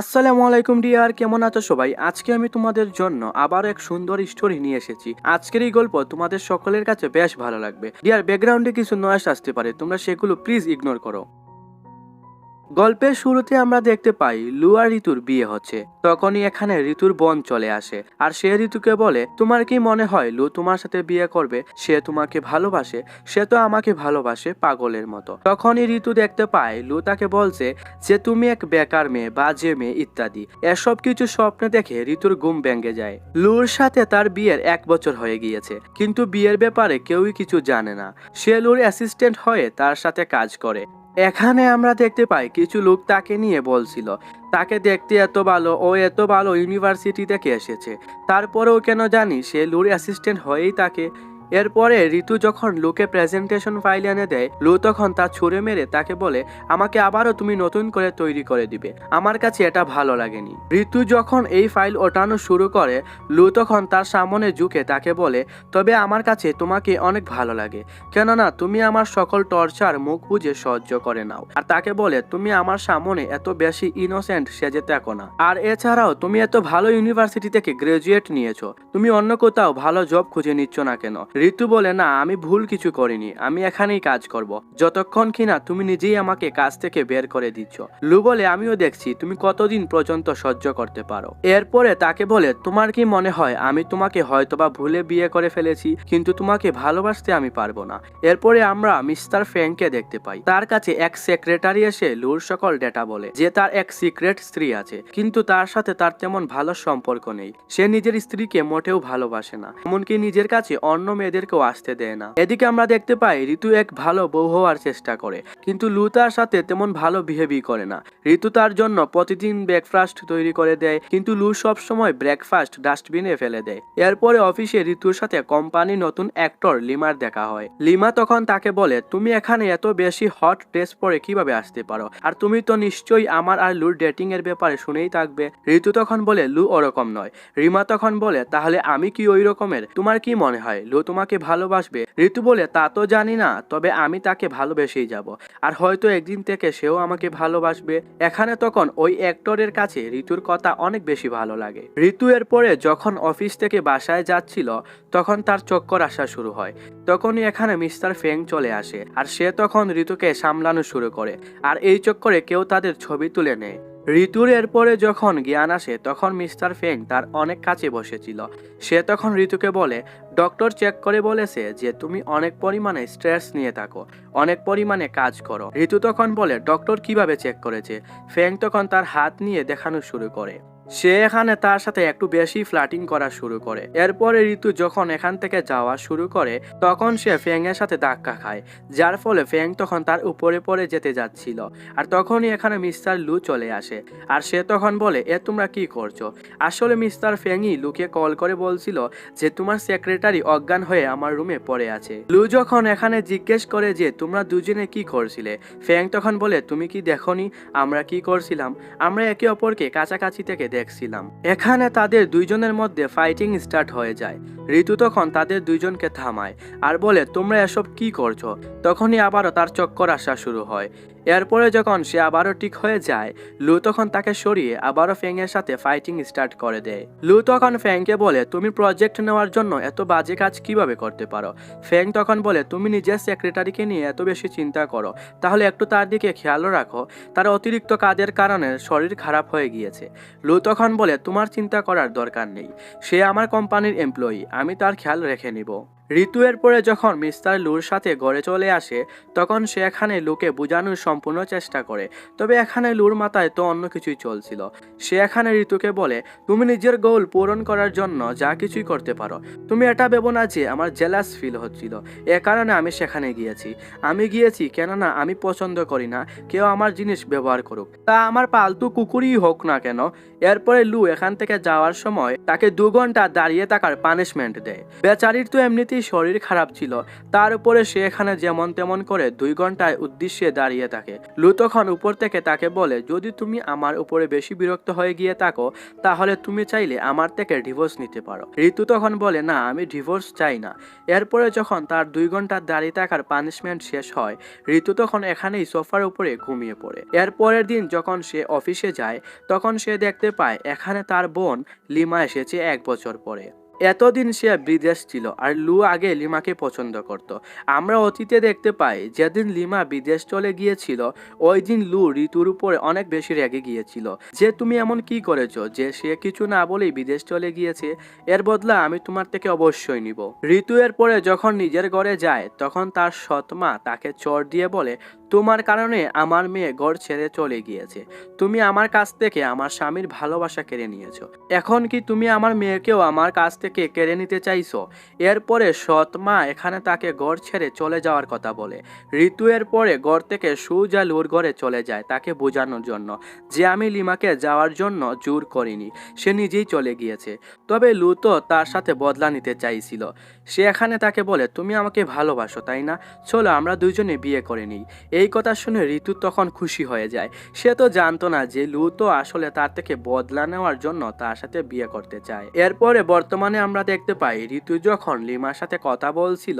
আসসালামু আলাইকুম ডিয়ার, কেমন আছো সবাই? আজকে আমি তোমাদের জন্য আবার এক সুন্দর স্টোরি নিয়ে এসেছি। আজকের এই গল্প তোমাদের সকলের কাছে বেশ ভালো লাগবে। ডিয়ার ব্যাকগ্রাউন্ডে কিছু নয়েস আসতে পারে, তোমরা সেগুলো প্লিজ ইগনোর করো। গল্পের শুরুতে আমরা দেখতে পাই লু আর ঋতুর বিয়ে হচ্ছে। তখনই এখানে ঋতুর বোন চলে আসে। আর সে ঋতুকে বলে, তোমার কি মনে হয় লু তোমার সাথে বিয়ে করবে? সে তোমাকে ভালোবাসে, সে তো আমাকে ভালোবাসে পাগলের মতো। তখনই ঋতু দেখতে পায় লু তাকে বলছে যে, তুমি এক বেকার মেয়ে, বাজে মেয়ে ইত্যাদি। এসব কিছু স্বপ্নে দেখে ঋতুর ঘুম ভেঙে যায়। লুর সাথে তার বিয়ের এক বছর হয়ে গিয়েছে। কিন্তু বিয়ের ব্যাপারে কেউই কিছু জানে না। সে লুর অ্যাসিস্ট্যান্ট হয়ে তার সাথে কাজ করে। এখানে আমরা দেখতে পাই, কিছু লোক তাকে নিয়ে বলছিল, তাকে দেখতে এত ভালো, ও এত ভালো ইউনিভার্সিটি থেকে এসেছে? তারপরেও কেন জানি সে লুর অ্যাসিস্ট্যান্ট হয়েই তাকে এরপরে ঋতু যখন লুকে প্রেজেন্টেশন ফাইল এনে দেয়, লু তখন তা ছুঁড়ে মেরে তাকে বলে, আমাকে আবারও তুমি নতুন করে তৈরি করে দিবে। আমার কাছে এটা ভালো লাগেনি। ঋতু যখন এই ফাইল ওঠানো শুরু করে, লু তখন তার সামনে ঝুঁকে তাকে বলে, তবে আমার কাছে তোমাকে অনেক ভালো লাগে। কেননা তুমি আমার সকল টর্চার মুখ বুঝে সহ্য করে নাও। আর তাকে বলে, তুমি আমার সামনে এত বেশি ইনোসেন্ট সেজে থাকো না। আর এছাড়াও তুমি এত ভালো ইউনিভার্সিটি থেকে গ্রাজুয়েট নিয়েছো। তুমি অন্য কোথাও ভালো জব খুঁজে নিচ্ছ না কেন? ঋতু বলে, না, আমি ভুল কিছু করিনি, আমি এখানেই কাজ করব। যতক্ষণ কিনা তুমি নিজেই আমাকে কাজ থেকে বের করে দিচ্ছ। লু বলে, আমিও দেখছি, তুমি কতদিন পর্যন্ত সহ্য করতে পারো? এরপরে তাকে বলে, তোমার কি মনে হয়, আমি তোমাকে হয়তোবা ভুলে বিয়ে করে ফেলেছি, কিন্তু তোমাকে ভালোবাসতে আমি পারব না? এরপরে আমরা মিস্টার ফ্র্যাঙ্ককে দেখতে পাই। তার কাছে এক সেক্রেটারি এসে লুর সকল ডেটা বলে, যে তার এক সিক্রেট স্ত্রী আছে, কিন্তু তার সাথে তার তেমন ভালো সম্পর্ক নেই। সে নিজের স্ত্রীকে মোটেও ভালোবাসে না, এমনকি নিজের কাছে অন্য মেয়েদেরকেও আসতে দেয় না। এদিকে আমরা দেখতে পাই, ঋতু এক ভালো বউ হওয়ার চেষ্টা করে, কিন্তু লু তার সাথে তেমন ভালো বিহেভই করে না। ঋতু তার জন্য প্রতিদিন ব্রেকফাস্ট তৈরি করে দেয়, কিন্তু লু সব সময় ব্রেকফাস্ট ডাস্টবিনে ফেলে দেয়। এরপরে অফিসে ঋতুর সাথে কোম্পানি নতুন অ্যাক্টর লিমার দেখা হয়। লিমা তখন তাকে বলে, তুমি এখানে এত বেশি হট ড্রেস পরে কীভাবে আসতে পারো? আর তুমি তো নিশ্চয়ই আমার আর লুর ডেটিং এর ব্যাপারে শুনেই থাকবে। ঋতু তখন বলে, লু ওরকম নয়। রিমা তখন বলে, তাহলে আমি কি ওই রকমের? তোমার কি মনে হয়? লু তোমাকে ভালোবাসবে। ঋতু বলে, তা তো জানি না, তবে আমি তাকে ভালোবেসেই যাব। আর হয়তো একদিন থেকে সেও আমাকে ভালোবাসবে। এখানে তখন ওই অ্যাক্টরের কাছে ঋতুর কথা অনেক বেশি ভালো লাগে। ঋতু এর পরে যখন অফিস থেকে বাসায় যাচ্ছিল, তখন তার চক্কর আসা শুরু হয়। তখনই এখানে মিস্টার ফেং চলে আসে, আর সে তখন ঋতুকে সামলানো শুরু করে। আর এই চক্করে কেউ তাদের ছবি তুলে নেয়। ঋতুর এরপরে যখন জ্ঞান আসে, তখন মিস্টার ফেং তার অনেক কাছে বসেছিল। সে তখন ঋতুকে বলে, ডক্টর চেক করে বলেছে যে তুমি অনেক পরিমাণে স্ট্রেস নিয়ে থাকো, অনেক পরিমাণে কাজ করো। ঋতু তখন বলে, ডক্টর কীভাবে চেক করেছে? ফেং তখন তার হাত নিয়ে দেখানো শুরু করে। সে এখানে তার সাথে একটু বেশি ফ্লাটিং করা শুরু করে। এরপরে ঋতু যখন এখান থেকে যাওয়া শুরু করে, তখন সে ফ্যাংয়ের সাথে ধাক্কা খায়, যার ফলে ফ্যাং তখন তার উপরে পড়ে যেতে যাচ্ছিল। আর তখনই এখানে মিস্টার লু চলে আসে। আর সে তখন বলে, এ, তোমরা কি করছ? আসলে মিস্টার ফ্যাংই লুকে কল করে বলছিল যে, তোমার সেক্রেটারি অজ্ঞান হয়ে আমার রুমে পড়ে আছে। লু যখন এখানে জিজ্ঞেস করে যে, তোমরা দুজনে কি করছিলে? ফ্যাং তখন বলে, তুমি কি দেখনি? আমরা কি করছিলাম? আমরা একে অপরকে কাছাকাছি থেকে দেখছিলাম। এখানে তাদের দুইজনের মধ্যে ফাইটিং স্টার্ট হয়ে যায়। ঋতু তখন তাদের দুইজনকে থামায়। আর বলে, তোমরা এসব কি করছ? তখনই আবারও তার চক্কর আসা শুরু হয়। এরপরে যখন সে আবারও ঠিক হয়ে যায়, লু তখন তাকে সরিয়ে আবারও ফ্যাংয়ের সাথে ফাইটিং স্টার্ট করে দেয়। লু তখন ফ্যাংকে বলে, তুমি প্রজেক্ট নেওয়ার জন্য এত বাজে কাজ কীভাবে করতে পারো? ফ্যাং তখন বলে, তুমি নিজের সেক্রেটারিকে নিয়ে এত বেশি চিন্তা করো। তাহলে একটু তার দিকে খেয়াল রাখো। তার অতিরিক্ত কাজের কারণে শরীর খারাপ হয়ে গিয়েছে। লু তখন বলে, তোমার চিন্তা করার দরকার নেই। সে আমার কোম্পানির এমপ্লয়ি আমি তার খেয়াল রেখে নিব। ঋতু এর পরে যখন মিস্টার লুর সাথে গড়ে চলে আসে, তখন সে এখানে লুকে বোঝানোর সম্পূর্ণ চেষ্টা করে। তবে এখানে লুর মাথায় তো অন্য কিছুই চলছিল। সে এখানে ঋতুকে বলে, তুমি নিজের গোল পূরণ করার জন্য যা কিছুই করতে পারো। তুমি এটা ভেবো না যে আমার জেলাস ফিল হচ্ছিল। এ কারণে আমি সেখানে গিয়েছি। আমি গিয়েছি কেননা আমি পছন্দ করি না। কেউ আমার জিনিস ব্যবহার করুক। তা আমার পালতু কুকুরই হোক না কেন এরপরে লু এখান থেকে যাওয়ার সময় তাকে দু ঘণ্টা দাঁড়িয়ে থাকার পানিশমেন্ট দেয়। বেচারির তো এমনিতেই এমনিতেই শরীর খারাপ ছিল। তার উপরে সে এখানে যেমন তেমন করে দুই ঘন্টায় উদ্দেশ্যে দাঁড়িয়ে থাকে। লু তখন উপর থেকে তাকে বলে, যদি তুমি আমার উপরে বেশি বিরক্ত হয়ে গিয়ে থাকো, তাহলে তুমি চাইলে আমার থেকে ডিভোর্স নিতে পারো। ঋতু তখন বলে, না, আমি ডিভোর্স চাই না। এরপরে যখন তার দুই ঘণ্টা দাঁড়িয়ে থাকার পানিশমেন্ট শেষ হয়, ঋতু তখন এখানেই সোফার উপরে ঘুমিয়ে পড়ে। এর পরের দিন যখন সে অফিসে যায়, তখন সে দেখতে পায়, এখানে তার বোন লিমা এসেছে এক বছর পরে। এতদিন সে বিদেশ ছিল আর লু আগে লিমাকে পছন্দ করত। আমরা অতীতে দেখতে পাই, যেদিন লিমা বিদেশ চলে গিয়েছিল, ওই দিন লু ঋতুর উপরে অনেক বেশি রেগে গিয়েছিল। যে তুমি এমন কি করেছ যে সে কিছু না বলেই বিদেশ চলে গিয়েছে? এর বদলা আমি তোমার থেকে অবশ্যই নিব। ঋতু এর পরে যখন নিজের ঘরে যায়, তখন তার সৎমা তাকে চর দিয়ে বলে তোমার কারণে আমার মেয়ে ঘর ছেড়ে চলে গিয়েছে। তুমি আমার কাছ থেকে আমার স্বামীর ভালোবাসা কেড়ে নিয়েছো। এখন কি তুমি আমার মেয়েকেও আমার কাছ থেকে কেড়ে নিতে চাইছো? এরপরে সৎ মা এখানে তাকে ঘর ছেড়ে চলে যাওয়ার কথা বলে। ঋতু এর পরে ঘর থেকে সুজা লুর ঘরে চলে যায় তাকে বোঝানোর জন্য। যে আমি লিমাকে যাওয়ার জন্য জোর করিনি, সে নিজেই চলে গিয়েছে। তবে লু তো তার সাথে বদলা নিতে চাইছিল। সে এখানে তাকে বলে, তুমি আমাকে ভালোবাসো, তাই না? চলো আমরা দুইজনে বিয়ে করে নিই। এই কথা শুনে ঋতু তখন খুশি হয়ে যায়। সে তো জানতো না যে লু তো আসলে তার থেকে বদলা নেওয়ার জন্য তার সাথে বিয়ে করতে চায়। এরপরে বর্তমানে আমরা দেখতে পাই, ঋতু যখন লিমার সাথে কথা বলছিল,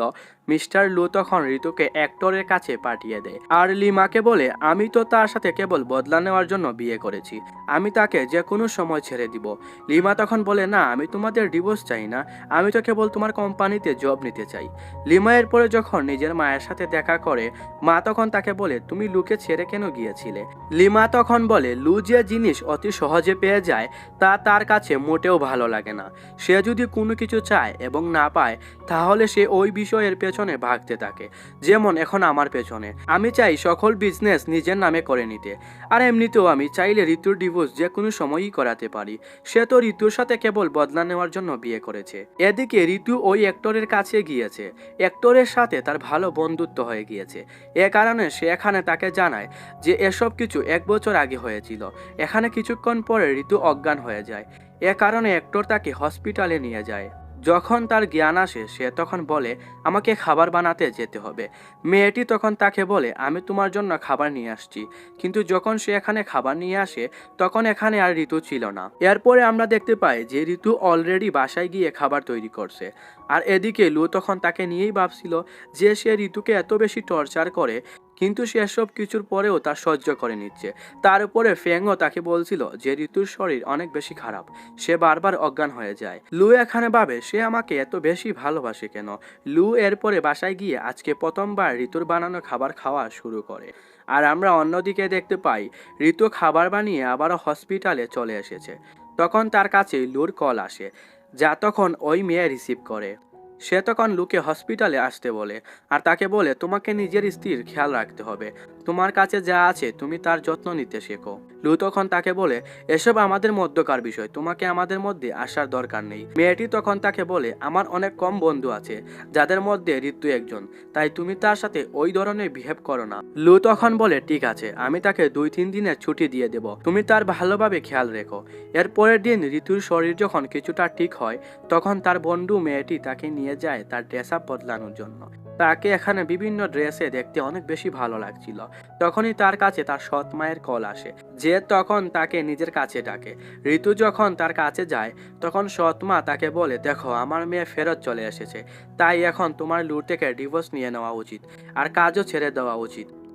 মিস্টার লু তখন ঋতুকে অ্যাক্টরের কাছে পাঠিয়ে দেয়। আর লিমাকে বলে, আমি তো তার সাথে কেবল বদলা নেওয়ার জন্য বিয়ে করেছি। আমি তাকে যে কোনো সময় ছেড়ে দিব। লিমা তখন বলে, না, আমি তোমাদের ডিভোর্স চাই না। আমি তো কেবল তোমার কোম্পানিতে জব নিতে চাই। লিমা এরপরে যখন নিজের মায়ের সাথে দেখা করে, মা তখন তাকে বলে, তুমি লুকে ছেড়ে কেন গিয়েছিলে? লিমা তখন বলে, লু যে জিনিস অতি সহজে পেয়ে যায়, তা তার কাছে মোটেও ভালো লাগে না। সে যদি কোনো কিছু চায় এবং না পায়, তাহলে সে ওই বিষয়ের পেছনে ভাগতে থাকে, যেমন এখন আমার পেছনে। আমি চাই সকল বিজনেস নিজের নামে করে নিতে। আর এমনিতেও আমি চাইলে ঋতুর ডিভোর্স যে কোনো সময়ই করাতে পারি। সে তো ঋতুর সাথে কেবল বদলা নেওয়ার জন্য বিয়ে করেছে। এদিকে ঋতু ওই অ্যাক্টরের কাছে গিয়েছে। অ্যাক্টরের সাথে তার ভালো বন্ধুত্ব হয়ে গিয়েছে। এ কারণে সে এখানে তাকে জানায় যে এসব কিছু এক বছর আগে হয়েছিল। এখানে কিছুক্ষণ পরে ঋতু অজ্ঞান হয়ে যায়। এ কারণে অ্যাক্টর তাকে হসপিটালে নিয়ে যায়। যখন তার জ্ঞান আসে, সে তখন বলে, আমাকে খাবার বানাতে যেতে হবে। মেয়েটি তখন তাকে বলে, আমি তোমার জন্য খাবার নিয়ে আসছি। কিন্তু যখন সে এখানে খাবার নিয়ে আসে, তখন এখানে আর ঋতু ছিল না। এরপরে আমরা দেখতে পাই যে ঋতু অলরেডি বাসায় গিয়ে খাবার তৈরি করছে। আর এদিকে লু তখন তাকে নিয়েই ভাবছিল যে সে ঋতুকে এত বেশি টর্চার করে কিন্তু সে সব কিছুর পরেও তা সহ্য করে নিচ্ছে। তার উপরে ফেংও তাকে বলছিল যে ঋতুর শরীর অনেক বেশি খারাপ। সে বারবার অজ্ঞান হয়ে যায়। লু এখানে ভাবে, সে আমাকে এত বেশি ভালোবাসে কেন? লু এরপরে বাসায় গিয়ে আজকে প্রথমবার ঋতুর বানানো খাবার খাওয়া শুরু করে। আর আমরা অন্যদিকে দেখতে পাই, ঋতু খাবার বানিয়ে আবারও হসপিটালে চলে এসেছে। তখন তার কাছে লুর কল আসে, যা তখন ওই মেয়ে রিসিভ করে। সে তখন লুকে হসপিটালে আসতে বলে, আর তাকে বলে, তোমাকে নিজের স্ত্রীর খেয়াল রাখতে হবে। তোমার কাছে যা আছে তুমি তার যত্ন নিতে শেখো। লু তখন তাকে বলে, এসব আমাদের মধ্যকার বিষয়, তোমাকে আমাদের মধ্যে আসার দরকার নেই। মেয়েটি তখন তাকে বলে, আমার অনেক কম বন্ধু আছে, যাদের মধ্যে ঋতু একজন, তাই তুমি তার সাথে ওই ধরনের বিহেভ করো না। লু তখন বলে, ঠিক আছে, আমি তাকে দুই তিন দিনের ছুটি দিয়ে দেব, তুমি তার ভালোভাবে খেয়াল রেখো। এর পরের দিন ঋতুর শরীর যখন কিছুটা ঠিক হয়, তখন তার বন্ধু মেয়েটি তাকে নিয়ে যায় তার ড্রেস আপ বদলানোর জন্য। তাকে এখানে বিভিন্ন ড্রেসে দেখতে অনেক বেশি ভালো লাগছিল। তখনই তার কাছে তার সৎ মায়ের কল আসে। যে তখন তাকে নিজের কাছে ডাকে। ঋতু যখন তার কাছে যায়, তখন সৎ মা তাকে বলে, দেখো, আমার মেয়ে ফেরত চলে এসেছে। তাই এখন তোমার লুটেকে ডিভোর্স নিয়ে নেওয়া উচিত। আর কাজও ছেড়ে দেওয়া উচিত।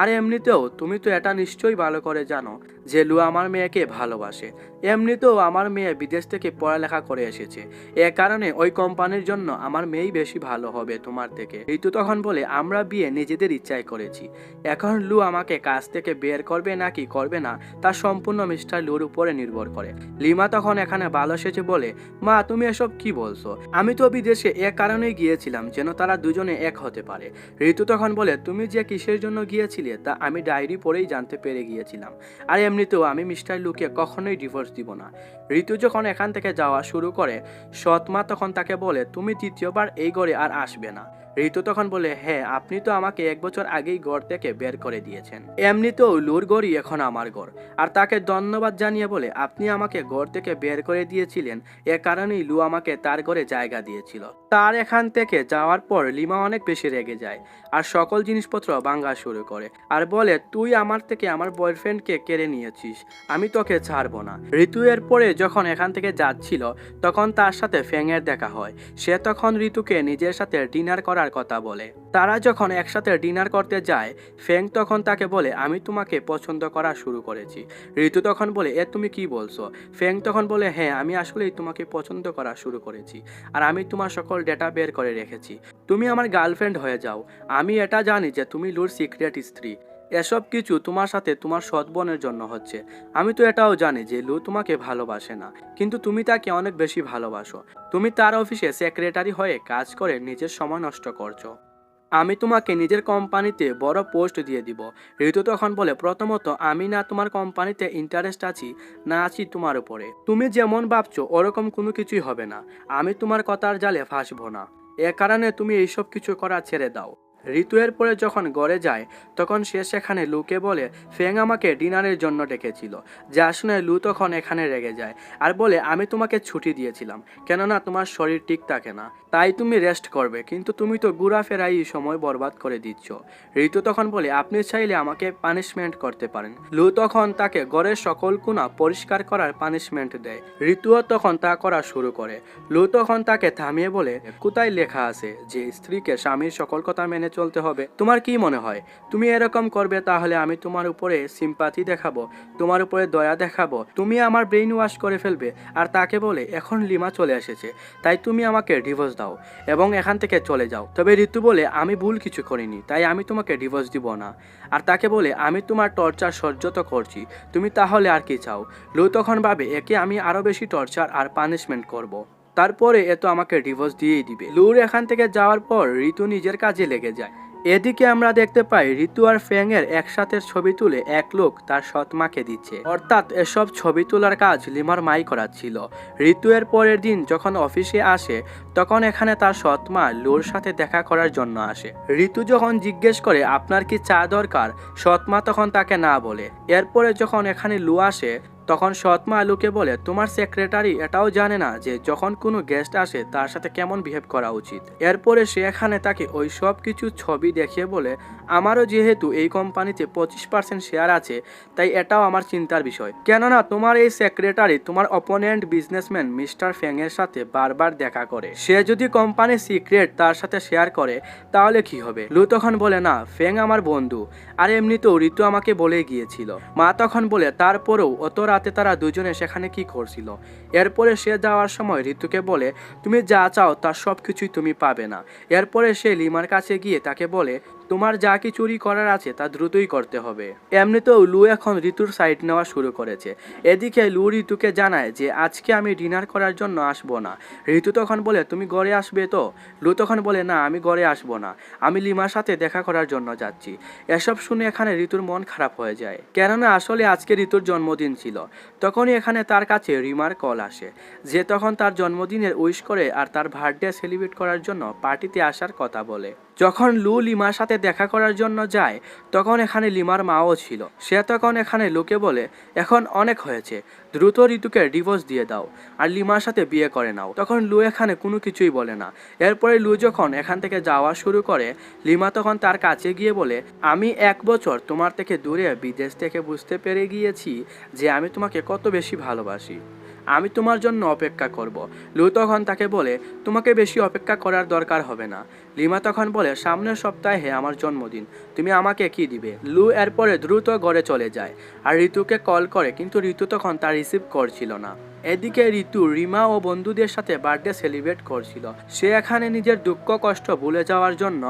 আর এমনিতেও তুমি তো এটা নিশ্চয়ই ভালো করে জানো যে লু আমার মেয়েকে ভালোবাসে। এমনিতেও আমার মেয়ে বিদেশ থেকে পড়ালেখা করে এসেছে। এ কারণে ওই কোম্পানির জন্য আমার মেয়েই বেশি ভালো হবে তোমার থেকে। ঋতু তখন বলে আমরা বিয়ে নিজেদের ইচ্ছায় করেছি। এখন লু আমাকে কাজ থেকে বের করবে নাকি করবে না, তা সম্পূর্ণ মিস্টার লুর উপরে নির্ভর করে। লিমা তখন এখানে ভালো এসেছে বলে, মা, তুমি এসব কি বলছো? আমি তো বিদেশে এ কারণেই গিয়েছিলাম যেন তারা দুজনে এক হতে পারে। ঋতু তখন বলে, তুমি যে কিসের জন্য গিয়েছিলে তা আমি ডায়েরি পড়েই জানতে পেরে গিয়েছিলাম। আর এমনিতেও আমি মিস্টার লুকে কখনোই ডিভোর্স দিব না। ঋতু যখন এখান থেকে যাওয়া শুরু করে, সৎমা তখন তাকে বলে, তুমি দ্বিতীয়বার এই ঘরে আর আসবে না। ঋতু তখন বলে হ্যাঁ আপনি তো আমাকে এক বছর আগেই গড় থেকে বের করে দিয়েছেন। এমনিতেও লুর গড়ই এখন আমার গড়। আর তাকে ধন্যবাদ জানিয়ে বলে, আপনি আমাকে গড় থেকে বের করে দিয়েছিলেন, এ কারণেই লু আমাকে তার ঘরে জায়গা দিয়েছিল। তার এখান থেকে যাওয়ার পর লিমা অনেক বেশি রেগে যায় আর সকল জিনিসপত্র ভাঙা শুরু করে আর বলে, তুই আমার থেকে আমার বয়ফ্রেন্ডকে কেড়ে নিয়েছিস, আমি তোকে ছাড়বো না। ঋতু এর পরে যখন এখান থেকে যাচ্ছিল, তখন তার সাথে ফ্যাংয়ের দেখা হয়। সে তখন ঋতুকে নিজের সাথে ডিনার করার কথা বলে। তারা যখন একসাথে ডিনার করতে যায় ফ্যাং তখন তাকে বলে, আমি তোমাকে পছন্দ করা শুরু করেছি। ঋতু তখন বলে, এ, তুমি কি বলছো? ফ্যাং তখন বলে হ্যাঁ আমি আসলেই তোমাকে পছন্দ করা শুরু করেছি আর আমি তোমার সকল ডেটা বের করে রেখেছি। তুমি আমার গার্লফ্রেন্ড হয়ে যাও। আমি এটা জানি যে তুমি লুর সিক্রেট স্ত্রী। এসব কিছু তোমার সাথে তোমার সৎ বোনের জন্য হচ্ছে। আমি তো এটাও জানি যে লু তোমাকে ভালোবাসে না। কিন্তু তুমি তাকে অনেক বেশি ভালোবাসো। তুমি তার অফিসে সেক্রেটারি হয়ে কাজ করে নিজের সময় নষ্ট করছ। আমি তোমাকে নিজের কোম্পানিতে বড় পোস্ট দিয়ে দিব। ঋতু তখন বলে, প্রথমত, আমি না তোমার কোম্পানিতে ইন্টারেস্ট আছি, না আছি তোমার উপরে। তুমি যেমন ভাবছ, ওরকম কোনো কিছুই হবে না। আমি তোমার কথার জালে ফাঁসবো না। এ কারণে তুমি এইসব কিছু করা ছেড়ে দাও। ঋতু পরে যখন গড়ে যায়, তখন সে সেখানে লুকে বলে, ফেং আমাকে ডিনারের জন্য ডেকেছিল। যা শুনে লু তখন এখানে রেগে যায় আর বলে, আমি তোমাকে ছুটি দিয়েছিলাম, কেননা তোমার শরীর ঠিক থাকে না। তাই তুমি রেস্ট করবে, কিন্তু তুমি তো গুড়া ঘোরাফেরাই সময় বরবাদ করে দিচ্ছ। ঋতু তখন বলে, আপনি চাইলে আমাকে পানিশমেন্ট করতে পারেন। লু তখন তাকে ঘরের সকল কোণা পরিষ্কার করার পানিশমেন্ট দেয়। ঋতুও তখন তা করা শুরু করে। লু তখন তাকে থামিয়ে বলে, কোথায় লেখা আছে যে স্ত্রীকে স্বামীর সকল কথা মেনে চলতে হবে। তোমার কি মনে হয়? তুমি এরকম করবে তাহলে আমি তোমার উপরে সিম্পাথি দেখাবো, তোমার উপরে দয়া দেখাবো। তুমি আমার ব্রেইন ওয়াশ করে ফেলবে আর তাকে বলে, এখন লিমা চলে এসেছে, তাই তুমি আমাকে ডিভোর্স দাও এবং এখান থেকে চলে যাও। তবে ঋতু বলে, আমি ভুল কিছু করিনি, তাই আমি তোমাকে ডিভোর্স দিব না। আর তাকে বলে, আমি তোমার টর্চার সহ্য তো করছি, তুমি তাহলে আর কি চাও? লু তখন ভাবে, একে আমি আরও বেশি টর্চার আর পানিশমেন্ট করব। তারপরে এ তো আমাকে ডিভোর্স দিয়েই দিবে। লুর এখান থেকে যাওয়ার পর ঋতু নিজের কাজে লেগে যায়। এদিকে আমরা দেখতে পাই ঋতু আর ফ্যাং এর একসাথে ছবি তুলে এক লোক তার সৎমাকে দিচ্ছে। অর্থাৎ এসব ছবি তোলার কাজ লিমার মাই করাচ্ছিল। ঋতু এর পরের দিন যখন অফিসে আসে, তখন এখানে তার সৎমা লুর সাথে দেখা করার জন্য আসে। ঋতু যখন জিজ্ঞেস করে, আপনার কি চা দরকার? সৎমা তখন তাকে না বলে। এরপরে যখন এখানে লু আসে তখন সৎমা আলুকে বলে, তোমার সেক্রেটারি এটাও জানে না যে যখন কোনো গেস্ট আসে, তার সাথে কেমন বিহেভ করা উচিত? এরপরে সে এখানে তাকে ওই সব কিছু ছবি দেখিয়ে বলে, আমারও যেহেতু এই কোম্পানিতে পঁচিশ পার্সেন্ট শেয়ার আছে, তাই এটাও আমার চিন্তার বিষয়। কেননা তোমার এই সেক্রেটারি তোমার অপোনেন্ট বিজনেসম্যান মিস্টার ফ্যাংয়ের সাথে বারবার দেখা করে। সে যদি কোম্পানির সিক্রেট তার সাথে শেয়ার করে, তাহলে কি হবে? লু তখন বলে, না ফ্যাং আমার বন্ধু। আর এমনিতেও ঋতু আমাকে বলে গিয়েছিল। মা তখন বলে, তারপরেও অত রাতে তারা দুজনে সেখানে কি করছিল? এরপরে সে যাওয়ার সময় ঋতুকে বলে, তুমি যা চাও তার সব কিছুই তুমি পাবে না। এরপরে সে লিমার কাছে গিয়ে তাকে বলে তোমার যা কি চুরি করার আছে তা দ্রুতই করতে হবে। এমনিতেও লু এখন ঋতুর সাইড নেওয়া শুরু করেছে। এদিকে লু ঋতুকে জানায় যে, আজকে আমি ডিনার করার জন্য আসব না। ঋতু তখন বলে, তুমি ঘরে আসবে তো? লু তখন বলে, না, আমি ঘরে আসব না। আমি লিমার সাথে দেখা করার জন্য যাচ্ছি। এসব শুনে এখানে ঋতুর মন খারাপ হয়ে যায়। কেননা আসলে আজকে ঋতুর জন্মদিন ছিল। তখনই এখানে তার কাছে রিমার কল আসে। যে তখন তার জন্মদিনের উইশ করে আর তার বার্থডে সেলিব্রেট করার জন্য পার্টিতে আসার কথা বলে। যখন লু লিমার সাথে দেখা করার জন্য যায়, তখন এখানে লিমার মাও ছিল। সে তখন এখানে লুকে বলে, এখন অনেক হয়েছে, দ্রুত ঋতুকে ডিভোর্স দিয়ে দাও আর লিমার সাথে বিয়ে করে নাও। তখন লু এখানে কোনো কিছুই বলে না। এরপরে লু যখন এখান থেকে যাওয়া শুরু করে, লিমা তখন তার কাছে গিয়ে বলে, আমি এক বছর তোমার থেকে দূরে, বিদেশ থেকে বুঝতে পেরে গিয়েছি যে আমি তোমাকে কত বেশি ভালোবাসি। আমি তোমার জন্য অপেক্ষা করব। লু তখন তাকে বলে, তোমাকে বেশি অপেক্ষা করার দরকার হবে না। লিমা তখন বলে, সামনের সপ্তাহে আমার জন্মদিন, তুমি আমাকে কি দিবে? লু এরপরে দ্রুত ঘরে চলে যায় আর ঋতুকে কল করে, কিন্তু ঋতু তখন তা রিসিভ করছিল না। এদিকে ঋতু, রিমা ও বন্ধুদের সাথে বার্থডে সেলিব্রেট করছিল। সে এখানে নিজের দুঃখ কষ্ট ভুলে যাওয়ার জন্য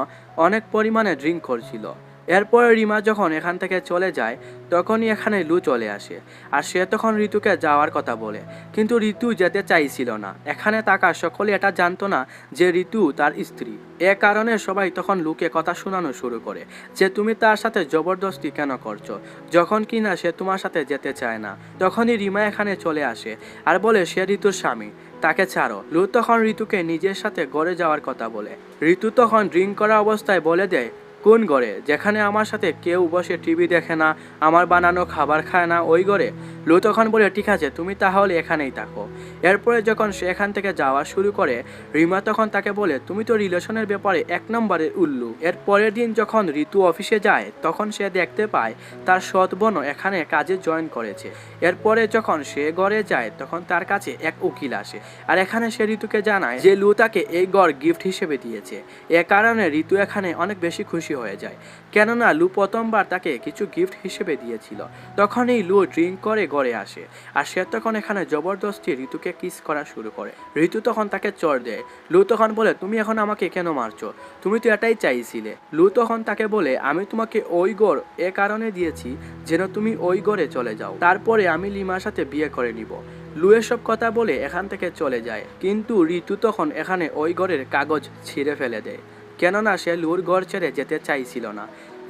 অনেক পরিমাণে ড্রিঙ্ক করছিল। এরপর রিমা যখন এখান থেকে চলে যায়, তখনই এখানে লু চলে আসে আর সে তখন ঋতুকে যাওয়ার কথা বলে। কিন্তু ঋতু যেতে চাইছিল না। এখানে থাকা সকলে এটা জানতো না যে ঋতু তার স্ত্রী। এ কারণে সবাই তখন লুকে কথা শোনানো শুরু করে যে, তুমি তার সাথে জবরদস্তি কেন করছ? যখন কি না সে তোমার সাথে যেতে চায় না? তখনই রিমা এখানে চলে আসে আর বলে, সে ঋতুর স্বামী, তাকে ছাড়ো। লু তখন ঋতুকে নিজের সাথে গড়ে যাওয়ার কথা বলে। ঋতু তখন ড্রিঙ্ক করা অবস্থায় বলে দেয় কোন ঘরে যেখানে আমার সাথে কেউ বসে টিভি দেখে না, আমার বানানো খাবার খায় না, ওই ঘরে লু তখন বলে, ঠিক আছে, তুমি তাহলে এখানেই থাকো। এরপরে যখন সে এখান থেকে যাওয়া শুরু করে, রিমা তখন তাকে বলে, তুমি তো রিলেশনের ব্যাপারে এক নম্বরে উল্লু। এর পরের দিন যখন ঋতু অফিসে যায়, তখন সে দেখতে পায়, তার সৎ বোনও এখানে কাজে জয়েন করেছে। এরপরে যখন সে ঘরে যায়, তখন তার কাছে এক উকিল আসে। আর এখানে সে ঋতুকে জানায় যে, লু তাকে এই গড় গিফট হিসেবে দিয়েছে। এ কারণে ঋতু এখানে অনেক বেশি খুশি হয়ে যায়। কেননা লু প্রথমবার তাকে কিছু গিফট হিসেবে দিয়েছিল। তখনই লু ড্রিঙ্ক করে গড়ে আসে আর সে তখন এখানে জবরদস্তি ঋতুকে কিস করা শুরু করে। ঋতু তখন তাকে চর দেয়। লু তখন বলে, তুমি এখন আমাকে কেন মারছো? তুমি তো এটাই চাইছিলে। লু তখন তাকে বলে, আমি তোমাকে ওই গড় এ কারণে দিয়েছি যেন তুমি ওই গড়ে চলে যাও। তারপরে আমি লিমার সাথে বিয়ে করে নিব। লু এসব কথা বলে এখান থেকে চলে যায়। কিন্তু ঋতু তখন এখানে ওই ঘরের কাগজ ছিঁড়ে ফেলে দেয়। কেননা সে লুর ঘর ছেড়ে যেতে চাইছিল না।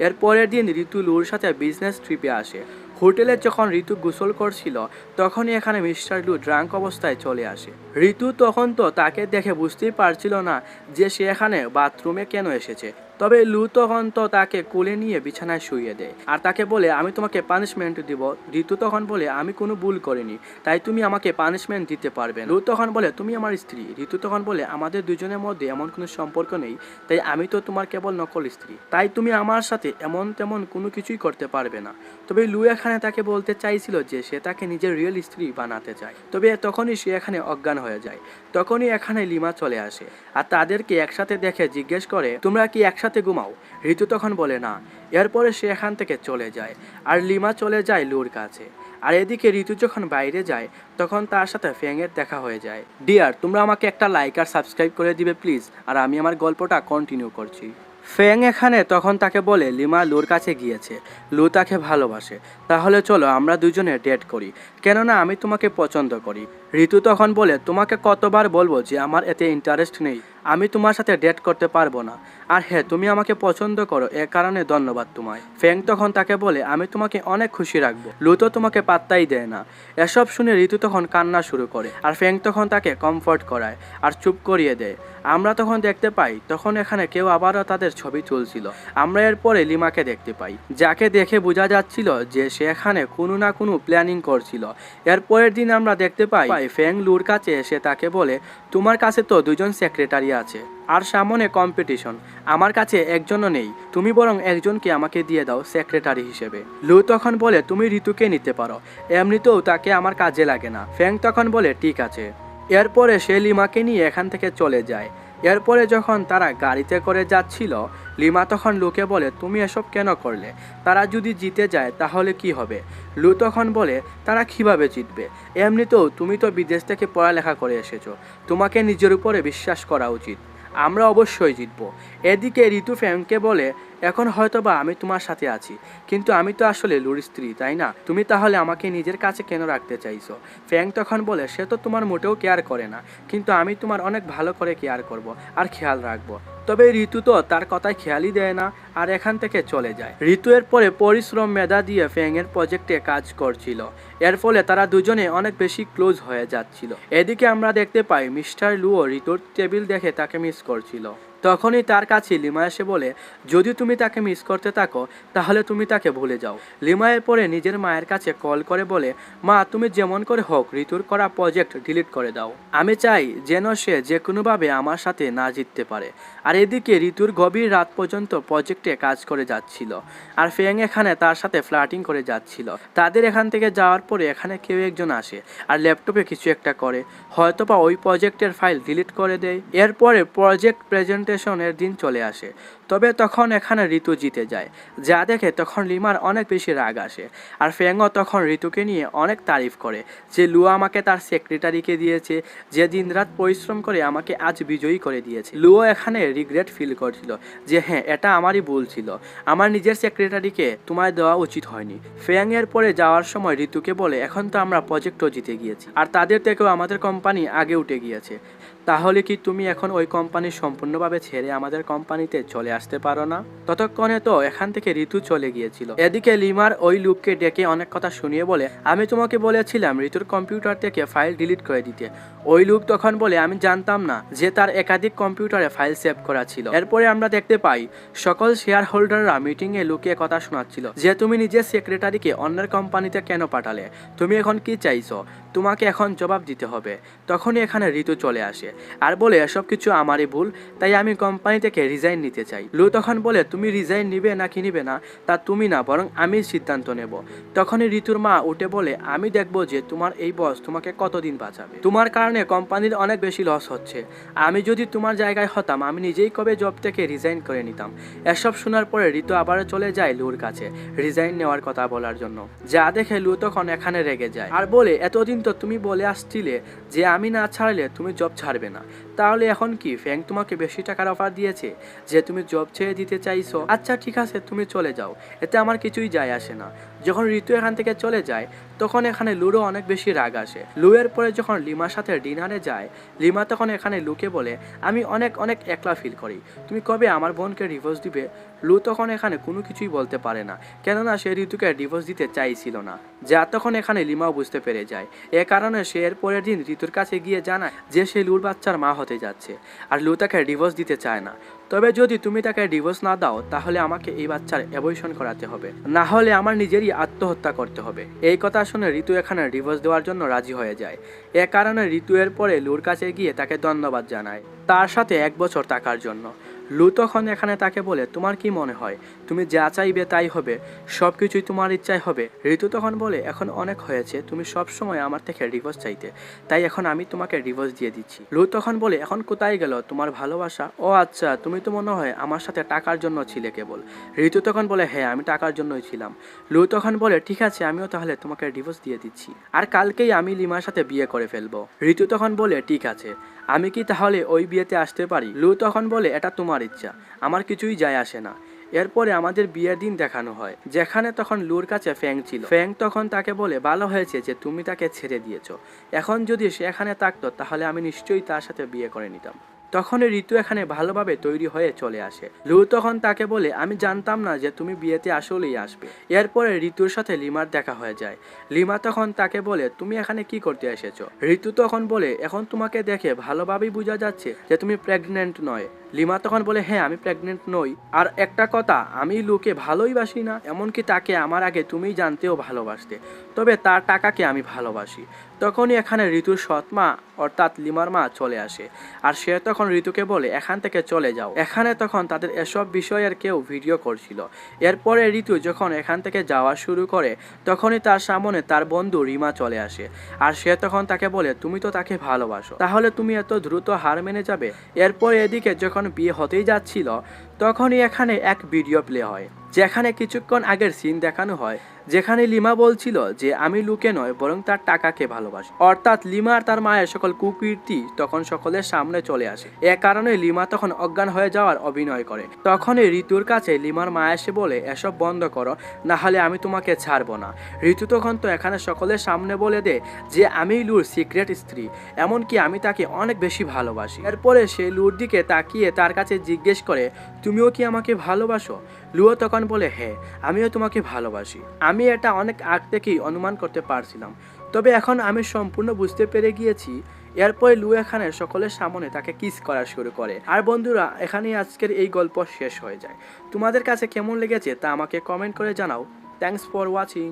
এর পরের দিন ঋতু লুর সাথে বিজনেস ট্রিপে আসে। হোটেলে যখন ঋতু গোসল করছিল, তখনই এখানে মিস্টার লু ড্রাঙ্ক অবস্থায় চলে আসে। ঋতু তখন তো তাকে দেখে বুঝতেই পারছিল না যে সে এখানে বাথরুমে কেন এসেছে। তবে লু তখন তো তাকে কোলে নিয়ে বিছানায় শুইয়ে দেয়। আর তাকে বলে, আমি তোমাকে পানিশমেন্ট দিব। ঋতু তখন বলে, আমি কোনো ভুল করিনি, তাই তুমি আমাকে পানিশমেন্ট দিতে পারবে। লু তখন বলে, তুমি আমার স্ত্রী। ঋতু তখন বলে, আমাদের দুজনের মধ্যে এমন কোনো সম্পর্ক নেই, তাই আমি তো তোমার কেবল নকল স্ত্রী। তাই তুমি আমার সাথে এমন তেমন কোনো কিছুই করতে পারবে না। তবে লু এখানে তাকে বলতে চাইছিল যে সে তাকে নিজের রিয়েল স্ত্রী বানাতে চায়। তবে তখনই সে এখানে অজ্ঞান হয়ে যায়। তখনই এখানে লিমা চলে আসে আর তাদেরকে একসাথে দেখে জিজ্ঞেস করে, তোমরা কি একসাথে ঘুমাও? ঋতু তখন বলে, না। এরপরে সে এখান থেকে চলে যায় আর লিমা চলে যায় লুর কাছে। আর এদিকে ঋতু যখন বাইরে যায়, তখন তার সাথে ফ্যাংয়ের দেখা হয়ে যায়। ডিয়ার, তোমরা আমাকে একটা লাইক আর সাবস্ক্রাইব করে দিবে প্লিজ, আর আমি আমার গল্পটা কন্টিনিউ করছি। ফ্যাং এখানে তখন তাকে বলে, লিমা লুর কাছে গিয়েছে। লু তাকে ভালোবাসে। তাহলে চলো আমরা দুজনে ডেট করি। কেননা আমি তোমাকে পছন্দ করি। ঋতু তখন বলে, তোমাকে কতবার বলব যে আমার এতে ইন্টারেস্ট নেই? আমি তোমার সাথে ডেট করতে পারব না। আর হ্যাঁ তুমি আমাকে পছন্দ করো, এ কারণে ধন্যবাদ তোমায়। ফ্যাং তখন তাকে বলে, আমি তোমাকে অনেক খুশি রাখব। লু তো তোমাকে পাত্তাই দেয় না। এসব শুনে ঋতু তখন কান্না শুরু করে, আর ফ্যাং তখন তাকে কমফর্ট করায়, আর চুপ করিয়ে দেয়। আমরা তখন দেখতে পাই, তখন এখানে কেউ আবারও তাদের ছবি তুলছিল। আমরা এরপরে লিমাকে দেখতে পাই, যাকে দেখে বোঝা যাচ্ছিল যে সে এখানে কোনো না কোনো প্ল্যানিং করছিল। এরপরের দিন আমরা দেখতে পাই পাই ফ্যাং লুর কাছে এসে তাকে বলে, তোমার কাছে তো দুজন সেক্রেটারি আছে, আর সামনে কম্পিটিশন আমার কাছে একজনও নেই। তুমি বরং একজনকে আমাকে দিয়ে দাও সেক্রেটারি হিসেবে। লু তখন বলে, তুমি ঋতুকে নিতে পারো। এমনিতেও তাকে আমার কাজে লাগে না। ফ্যাং তখন বলে, ঠিক আছে। এরপরে সে লিমাকে নিয়ে এখান থেকে চলে যায়। এরপরে যখন তারা গাড়িতে করে যাচ্ছিল, লিমা তখন লুকে বলে, তুমি এসব কেন করলে? তারা যদি জিতে যায়, তাহলে কি হবে? লু তখন বলে, তারা কীভাবে জিতবে? এমনিতেও তুমি তো বিদেশ থেকে পড়ালেখা করে এসেছ। তোমাকে নিজের উপরে বিশ্বাস করা উচিত। আমরা অবশ্যই জিতবো। এদিকে ঋতু ফ্যাংকে বলে এখন হয়তো বা আমি তোমার সাথে আছি। কিন্তু আমি তো আসলে লুর স্ত্রী, তাই না? তুমি তাহলে আমাকে নিজের কাছে কেন রাখতে চাইছো? ফ্যাং তখন বলে, সে তো তোমার মোটেও কেয়ার করে না। কিন্তু আমি তোমার অনেক ভালো করে কেয়ার করব আর খেয়াল রাখব। তবে ঋতু তো তার কথায় খেয়ালই দেয় না আর এখান থেকে চলে যায়। ঋতু এর পরে পরিশ্রম মেধা দিয়ে ফ্যাংয়ের প্রজেক্টে কাজ করছিল। এর ফলে তারা দুজনে অনেক বেশি ক্লোজ হয়ে যাচ্ছিল। এদিকে আমরা দেখতে পাই মিস্টার লুও ঋতুর টেবিল দেখে তাকে মিস করছিল। তখনই তার কাছে লিমা এসে বলে, যদি তুমি তাকে মিস করতে থাকো, তাহলে তুমি তাকে ভুলে যাও। লিমা এর পরে নিজের মায়ের কাছে কল করে বলে, মা, তুমি যেমন করে হোক ঋতুর করা প্রজেক্ট ডিলিট করে দাও। আমি চাই যেন সে যে কোনোভাবে আমার সাথে না জিততে পারে। আর এদিকে ঋতুর গভীর রাত পর্যন্ত প্রজেক্টে কাজ করে যাচ্ছিল। আর ফেং এখানে তার সাথে ফ্লাটিং করে যাচ্ছিল। তাদের এখান থেকে যাওয়ার পরে এখানে কেউ একজন আসে আর ল্যাপটপে কিছু একটা করে। হয়তোবা ওই প্রজেক্টের ফাইল ডিলিট করে দেয়। এরপরে প্রজেক্ট প্রেজেন্টেশনের দিন চলে আসে। তবে তখন এখানে ঋতু জিতে যায়। যা দেখে তখন লিমার অনেক বেশি রাগ আসে। আর ফ্যাংও তখন ঋতুকে নিয়ে অনেক তারিফ করে যে লুয়া আমাকে তার সেক্রেটারিকে দিয়েছে, যে দিন রাত পরিশ্রম করে আমাকে আজ বিজয়ী করে দিয়েছে। লুও এখানে রিগ্রেট ফিল করছিল যে হ্যাঁ এটা আমারই ভুল ছিল। আমার নিজের সেক্রেটারিকে তোমায় দেওয়া উচিত হয়নি। ফ্যাং এর পরে যাওয়ার সময় ঋতুকে বলে, এখন তো আমরা প্রজেক্টও জিতে গিয়েছি। আর তাদের থেকেও আমাদের কোম্পানি আগে উঠে গিয়েছে। তাহলে কি তুমি এখন ওই কোম্পানি সম্পূর্ণভাবে ছেড়ে আমাদের কোম্পানিতে চলে আসতে পারো না। ততক্ষণে তো এখান থেকে ঋতু চলে গিয়েছিল। এদিকে লিমার ওই লুককে ডেকে অনেক কথা শুনিয়ে বলে, আমি তোমাকে বলেছিলাম ঋতুর কম্পিউটার থেকে ফাইল ডিলিট করে দিতে। ওই লুক তখন বলে, আমি জানতাম না যে তার একাধিক কম্পিউটারে ফাইল সেভ করা ছিল। এরপরে আমরা দেখতে পাই, সকল শেয়ার হোল্ডাররা মিটিং এ লুকিয়ে কথা শোনাচ্ছিল যে, তুমি নিজের সেক্রেটারিকে অন্যের কোম্পানিতে কেন পাঠালে? তুমি এখন কি চাইছো? তোমাকে এখন জবাব দিতে হবে। তখনই এখানে ঋতু চলে আসে। আর বলে, এসব কিছু আমারই ভুল, তাই আমি কোম্পানি থেকে রিজাইন নিতে চাই। লু তখন বলে, তুমি রিজাইন নিবে নাকি নিবে না, তা তুমি না, বরং আমি সিদ্ধান্ত নেব। তখনই ঋতুর মা উঠে বলে, আমি দেখব যে তোমার এই বস তোমাকে কতদিন বাঁচাবে। তোমার কারণে কোম্পানির অনেক বেশি লস হচ্ছে। আমি যদি তোমার জায়গায় হতাম, আমি নিজেই কবে জব থেকে রিজাইন করে নিতাম? এসব শোনার পরে ঋতু আবার চলে যায় লুর কাছে রিজাইন নেওয়ার কথা বলার জন্য। যা দেখে লু তখন এখানে রেগে যায়। আর বলে, এতদিন তো তুমি বলে আসছিলে যে আমি না ছাড়লে তুমি জব ছাড়বে না। তাহলে এখন কি? ফ্যাং তোমাকে বেশি টাকার অফার দিয়েছে যে তুমি জব ছেড়ে দিতে চাইছো? আচ্ছা ঠিক আছে, তুমি চলে যাও। এতে আমার কিছুই যায় আসে না। যখন ঋতু এখান থেকে চলে যায়, তখন এখানে লুরও অনেক বেশি রাগ আসে। লুয়ের পরে যখন লিমার সাথে ডিনারে যায়, লিমা তখন এখানে লুকে বলে, আমি অনেক অনেক একলা ফিল করি। তুমি কবে আমার বোনকে ডিভোর্স দিবে? লু তখন এখানে কোনো কিছুই বলতে পারে না। কেননা সে ঋতুকে ডিভোর্স দিতে চাইছিল না। যা তখন এখানে লিমাও বুঝতে পেরে যায়। এ কারণে সে এর পরের দিন ঋতুর কাছে গিয়ে জানায় যে সে লুর বাচ্চার মা হতে যাচ্ছে। আর লু তাকে ডিভোর্স দিতে চায় না। তবে যদি তুমি তাকে ডিভোর্স না দাও, তাহলে আমাকে এই বাচ্চার অ্যাবয়শন করাতে হবে। না হলে আমার নিজেরই আত্মহত্যা করতে হবে। এই কথা শুনে ঋতু এখানে ডিভোর্স দেওয়ার জন্য রাজি হয়ে যায়। এ কারণে ঋতু এর পরে লুর কাছে গিয়ে তাকে ধন্যবাদ জানায়। তার সাথে এক বছর থাকার জন্য। লু তখন এখানে তাকে বলে, তোমার কি মনে হয়? তুমি যা চাইবে তাই হবে। সব কিছুই তোমার ইচ্ছায় হবে। ঋতু তখন বলে, এখন অনেক হয়েছে, তুমি সব সময় আমার থেকে ডিভোর্স চাইতে। তাই এখন আমি তোমাকে ডিভোর্স দিয়ে দিচ্ছি। লু তখন বলে, এখন কোথায় গেল? তোমার ভালোবাসা? ও আচ্ছা তুমি তো মনে হয় আমার সাথে টাকার জন্য ছিলে কেবল। ঋতু তখন বলে হ্যাঁ আমি টাকার জন্যই ছিলাম। লু তখন বলে, ঠিক আছে, আমিও তাহলে তোমাকে ডিভোর্স দিয়ে দিচ্ছি। আর কালকেই আমি লিমার সাথে বিয়ে করে ফেলব। ঋতু তখন বলে, ঠিক আছে, আমি কি তাহলে ওই বিয়েতে আসতে পারি? লু তখন বলে, এটা তোমার ইচ্ছা, আমার কিছুই যায় আসে না। এরপরে আমাদের বিয়ের দিন দেখানো হয়, যেখানে তখন লুর কাছে ফ্যাং ছিল। ফ্যাং তখন তাকে বলে, ভালো হয়েছে যে তুমি তাকে ছেড়ে দিয়েছ। এখন যদি সে এখানে থাকতো, তাহলে আমি নিশ্চয়ই তার সাথে বিয়ে করে নিতাম। তখন ঋতু এখানে ভালোভাবে তৈরি হয়ে চলে আসে। লু তখন তাকে বলে, আমি জানতাম না যে তুমি বিয়েতে আসলেই আসবে। এরপরে ঋতুর সাথে লিমার দেখা হয়ে যায়। লিমা তখন তাকে বলে, তুমি এখানে কি করতে এসেছ? ঋতু তখন বলে, এখন তোমাকে দেখে ভালোভাবেই বোঝা যাচ্ছে যে তুমি প্রেগনেন্ট নয়। লিমা তখন বলে হ্যাঁ আমি প্রেগনেন্ট নই। আর একটা কথা, আমি লুকে ভালোই বাসি না। এমনকি তাকে আমার আগে তুমিই জানতেও ভালোবাসতে। তবে তার টাকাকে আমি ভালোবাসি। তখনই এখানে ঋতুর সৎ মা, অর্থাৎ লিমার মা, চলে আসে। আর সে তখন ঋতুকে বলে, এখান থেকে চলে যাও। এখানে তখন তাদের এসব বিষয়ের কেউ ভিডিও করছিল। এরপরে ঋতু যখন এখান থেকে যাওয়া শুরু করে, তখনই তার সামনে তার বন্ধু রিমা চলে আসে। আর সে তখন তাকে বলে, তুমি তো তাকে ভালোবাসো। তাহলে তুমি এত দ্রুত হার মেনে যাবে? এরপর এদিকে যখন বিয়ে হতেই যাচ্ছিল তখনই এখানে এক ভিডিও প্লে হয়, যেখানে কিছুক্ষণ আগের সিন দেখানো হয়, যেখানে লিমা বলছিল যে, আমি লুকে নয়, বরং তার টাকাকে ভালোবাসি। অর্থাৎ লিমা আর তার মায়ের সকল কুকীর্তি তখন সকলের সামনে চলে আসে। এ কারণে লিমা তখন অজ্ঞান হয়ে যাওয়ার অভিনয় করে। তখনই ঋতুর কাছে লিমার মা এসে বলে, এসব বন্ধ করো, না হলে আমি তোমাকে ছাড়বো না। ঋতু তখন তো এখানে সকলের সামনে বলে দে যে, আমি লুর সিক্রেট স্ত্রী, এমনকি আমি তাকে অনেক বেশি ভালোবাসি। এরপরে সে লুর দিকে তাকিয়ে তার কাছে জিজ্ঞেস করে তুমিও কি আমাকে ভালোবাসো? লুও তখন বলে হ্যাঁ আমিও তোমাকে ভালোবাসি। আমি এটা অনেক আগ থেকেই অনুমান করতে পারছিলাম। তবে এখন আমি সম্পূর্ণ বুঝতে পেরে গিয়েছি, এরপরে লু এখানে সকলের সামনে তাকে কিস করা শুরু করে। আর বন্ধুরা, এখানেই আজকের এই গল্প শেষ হয়ে যায়। তোমাদের কাছে কেমন লেগেছে তা আমাকে কমেন্ট করে জানাও। Thanks for watching